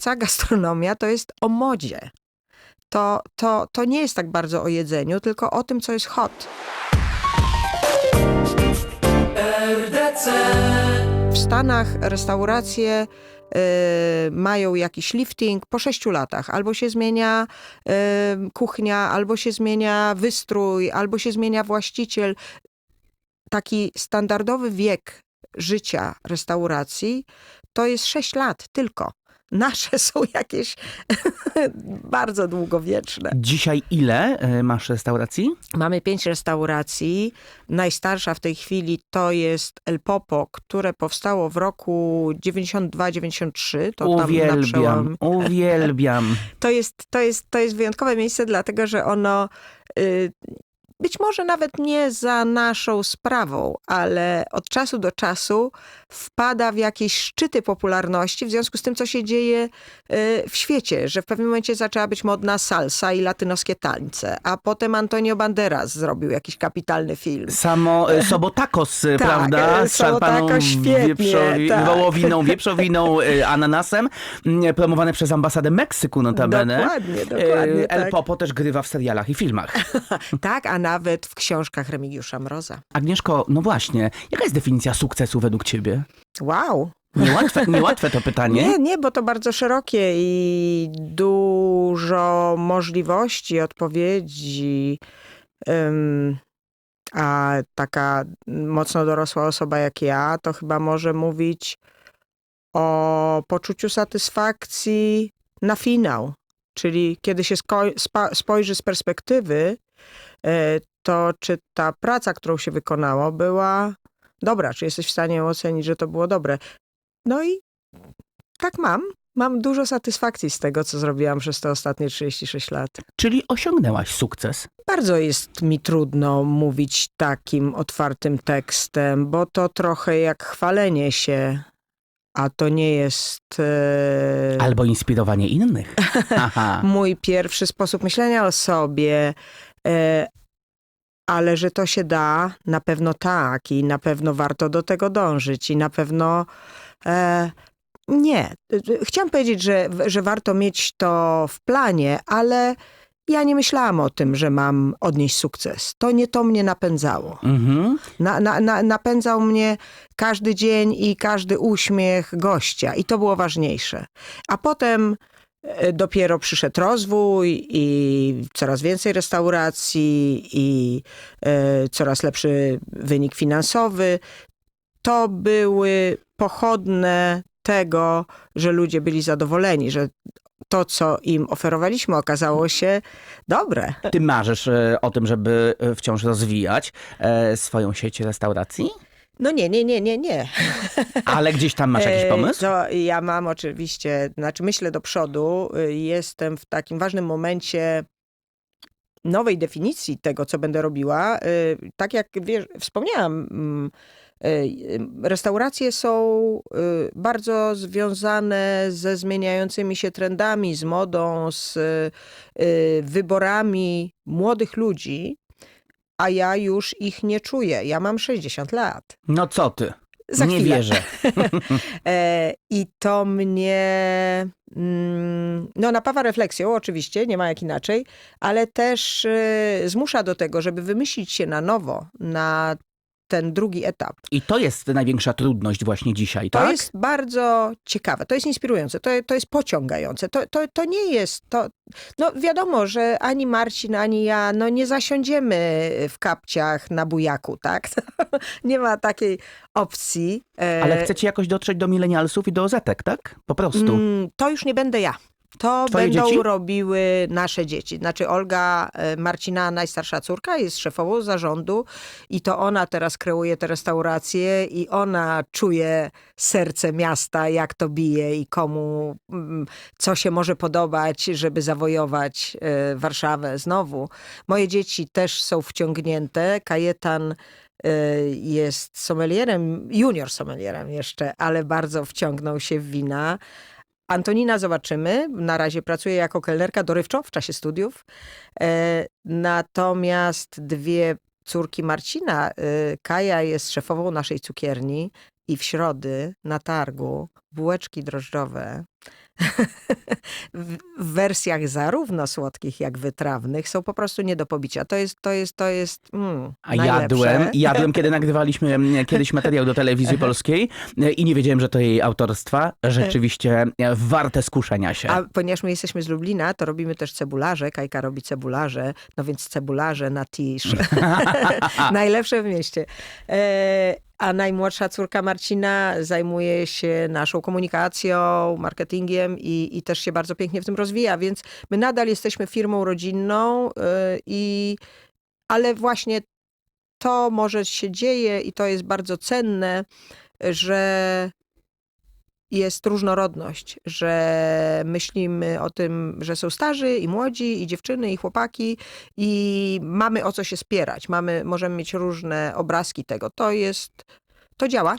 cała gastronomia to jest o modzie. To, to, to nie jest tak bardzo o jedzeniu, tylko o tym, co jest hot. W Stanach restauracje y, mają jakiś lifting po sześciu latach. Albo się zmienia y, kuchnia, albo się zmienia wystrój, albo się zmienia właściciel. Taki standardowy wiek życia restauracji to jest sześć lat tylko. Nasze są jakieś bardzo długowieczne. Dzisiaj ile e, masz restauracji? Mamy pięć restauracji. Najstarsza w tej chwili to jest El Popo, które powstało w roku 92-93. To Uwielbiam, uwielbiam. To jest, to, jest, to jest wyjątkowe miejsce, dlatego że ono y, być może nawet nie za naszą sprawą, ale od czasu do czasu wpada w jakieś szczyty popularności w związku z tym, co się dzieje y, w świecie, że w pewnym momencie zaczęła być modna salsa i latynoskie tańce, a potem Antonio Banderas zrobił jakiś kapitalny film. Samo e, Sobotakos, e, Tak, prawda? Z szarpaną świetnie, tak. wołowiną, wieprzowiną, ananasem, m, promowane przez ambasadę Meksyku notabene. Dokładnie, dokładnie, El tak. Popo też grywa w serialach i filmach. Tak, a nawet w książkach Remigiusza Mroza. Agnieszko, no właśnie, jaka jest definicja sukcesu według ciebie? Wow, Niełatwe, niełatwe to pytanie. Nie, nie, bo to bardzo szerokie i dużo możliwości, odpowiedzi. Ym, a taka mocno dorosła osoba jak ja, to chyba może mówić o poczuciu satysfakcji na finał. Czyli kiedy się spojrzy z perspektywy, to czy ta praca, którą się wykonało, była dobra, czy jesteś w stanie ocenić, że to było dobre. No i tak mam. Mam dużo satysfakcji z tego, co zrobiłam przez te ostatnie 36 lat. Czyli osiągnęłaś sukces. Bardzo jest mi trudno mówić takim otwartym tekstem, bo to trochę jak chwalenie się, a to nie jest e, Albo inspirowanie innych. Mój pierwszy sposób myślenia o sobie. E, ale że to się da, na pewno tak i na pewno warto do tego dążyć i na pewno e, nie. Chciałam powiedzieć, że, że warto mieć to w planie, ale ja nie myślałam o tym, że mam odnieść sukces. To nie to mnie napędzało. Mhm. Na, na, na, napędzał mnie każdy dzień i każdy uśmiech gościa i to było ważniejsze. A potem e, dopiero przyszedł rozwój i coraz więcej restauracji i e, coraz lepszy wynik finansowy. To były pochodne tego, że ludzie byli zadowoleni, że to, co im oferowaliśmy, okazało się dobre. Ty marzysz e, o tym, żeby e, wciąż rozwijać e, swoją sieć restauracji? No nie, nie, nie, nie, nie. Ale gdzieś tam masz jakiś E, pomysł? To ja mam oczywiście, znaczy myślę do przodu. y, Jestem w takim ważnym momencie nowej definicji tego, co będę robiła. Y, Tak jak wiesz, wspomniałam, mm, y, restauracje są bardzo związane ze zmieniającymi się trendami, z modą, z wyborami młodych ludzi, a ja już ich nie czuję. Ja mam 60 lat. No co ty? Za nie chwilę. wierzę. E, I to mnie mm, no, napawa refleksją, oczywiście, nie ma jak inaczej, ale też e, zmusza do tego, żeby wymyślić się na nowo na ten drugi etap. I to jest największa trudność właśnie dzisiaj, To tak? jest bardzo ciekawe, to jest inspirujące, to, to jest pociągające. To, to, to nie jest to. No wiadomo, że ani Marcin, ani ja no, nie zasiądziemy w kapciach na bujaku, tak? nie ma takiej opcji. E, Ale chcecie jakoś dotrzeć do milenialsów i do zetek, tak? Po prostu. Mm, to już nie będę ja. To Twoje będą dzieci? robiły nasze dzieci. Znaczy Olga e, Marcina, najstarsza córka, jest szefową zarządu i to ona teraz kreuje te restauracje i ona czuje serce miasta, jak to bije i komu, mm, co się może podobać, żeby zawojować e, Warszawę znowu. Moje dzieci też są wciągnięte. Kajetan e, jest sommelierem, junior sommelierem jeszcze, ale bardzo wciągnął się w wina. Antonina zobaczymy. Na razie pracuje jako kelnerka dorywczo w czasie studiów. E, natomiast dwie córki Marcina, e, Kaja jest szefową naszej cukierni i w środy na targu bułeczki drożdżowe w wersjach zarówno słodkich, jak wytrawnych są po prostu nie do pobicia. To jest, to jest, to jest mm, A najlepsze. jadłem, jadłem, kiedy nagrywaliśmy mm, kiedyś materiał do telewizji polskiej e, i nie wiedziałem, że to jej autorstwa. Rzeczywiście e, warte skuszenia się. A ponieważ my jesteśmy z Lublina, to robimy też cebularze. Kajka robi cebularze, no więc cebularze na tisz. Najlepsze w mieście. A najmłodsza córka Marcina zajmuje się naszą komunikacją, marketingiem i, i też się bardzo pięknie w tym rozwija, więc my nadal jesteśmy firmą rodzinną, e, i, ale właśnie to może się dzieje i to jest bardzo cenne, że jest różnorodność, że myślimy o tym, że są starzy i młodzi, i dziewczyny, i chłopaki, i mamy o co się spierać. Mamy, możemy mieć różne obrazki tego. To jest, to działa.